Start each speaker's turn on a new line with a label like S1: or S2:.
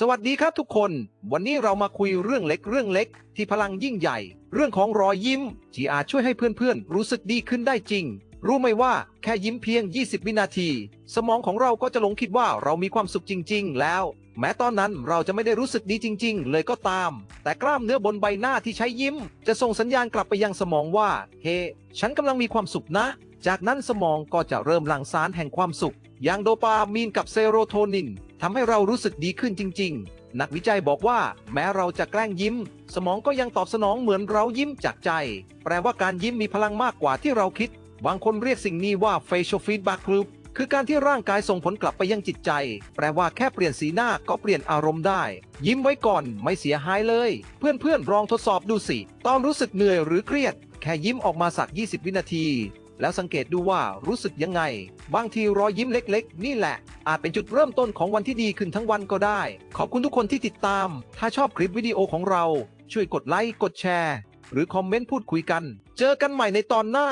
S1: สวัสดีครับทุกคน วันนี้เรามาคุยเรื่องเล็กเรื่องเล็ก ที่พลังยิ่งใหญ่ เรื่องของรอยยิ้มที่อาจช่วยให้เพื่อนๆ รู้สึกดีขึ้นได้จริง รู้ไหมว่าแค่ยิ้มเพียง 20 วินาที สมองของเราก็จะหลงคิดว่าเรามีความสุขจริง ๆ แล้ว แม้ตอนนั้นเราจะไม่ได้รู้สึกดีจริง ๆ เลยก็ตาม แต่กล้ามเนื้อบนใบหน้าที่ใช้ยิ้ม จะส่งสัญญาณกลับไปยังสมองว่า เฮ้ฉันกำลังมีความสุขนะ จากนั้นสมองก็จะเริ่มหลั่งสารแห่งความสุขอย่างโดปามีนกับเซโรโทนิน ทำให้เรารู้สึกดีขึ้นจริง ๆ นักวิจัยบอกว่า แม้เราจะแกล้งยิ้ม สมองก็ยังตอบสนองเหมือนเรายิ้มจากใจ แปลว่าการยิ้มมีพลังมากกว่าที่เราคิด บางคนเรียกสิ่งนี้ว่า facial feedback loop คือการที่ร่างกายส่งผลกลับไปยังจิตใจ แปลว่าแค่เปลี่ยนสีหน้าก็เปลี่ยนอารมณ์ได้ ยิ้มไว้ก่อนไม่เสียหายเลย เพื่อนๆลองทดสอบดูสิ ตอนรู้สึกเหนื่อยหรือเครียด แค่ยิ้มออกมาสัก 20 วินาที แล้วสังเกตดูว่ารู้สึกยังไง บางทีรอยยิ้มเล็กๆ นี่แหละ อาจเป็นจุดเริ่มต้นของวันที่ดีขึ้นทั้งวันก็ได้ ขอบคุณทุกคนที่ติดตาม ถ้าชอบคลิปวิดีโอของเรา ช่วยกดไลค์กดแชร์ หรือคอมเมนต์พูดคุยกัน เจอกันใหม่ในตอนหน้า